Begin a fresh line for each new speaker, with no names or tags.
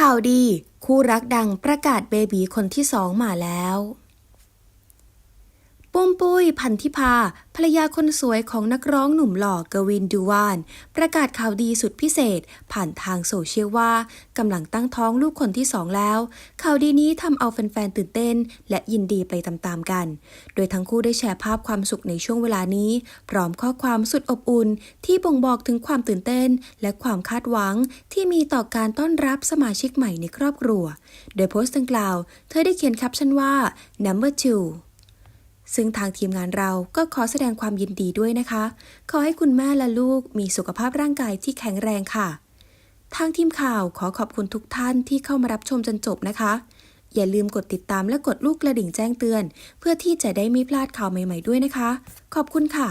ข่าวดี คู่รักดังประกาศเบบีคนที่สองมาแล้ว ปุ้ยพันธิพาภรรยาคนสวยของนักร้องหนุ่มหล่อกวินดูวาน ประกาศข่าวดีสุดพิเศษ ผ่านทางโซเชียลว่ากำลังตั้งท้องลูกคนที่สองแล้ว ข่าวดีนี้ทำเอาแฟนๆตื่นเต้น และยินดีไปตามๆกัน โดยทั้งคู่ได้แชร์ภาพความสุขในช่วงเวลานี้ พร้อมข้อความสุดอบอุ่น ที่บ่งบอกถึงความตื่นเต้น และความคาดหวังที่มีต่อการต้อนรับสมาชิกใหม่ในครอบครัว โดยโพสต์ดังกล่าว เธอได้เขียนแคปชั่นว่า number two ซึ่งทางทีมงานเราก็ขอแสดงความยินดีด้วยนะคะ ขอให้คุณแม่และลูกมีสุขภาพร่างกายที่แข็งแรงค่ะ ทางทีมข่าวขอขอบคุณทุกท่านที่เข้ามารับชมจนจบนะคะ อย่าลืมกดติดตามและกดลูกกระดิ่งแจ้งเตือน เพื่อที่จะได้ไม่พลาดข่าวใหม่ ๆด้วยนะคะ ขอบคุณค่ะ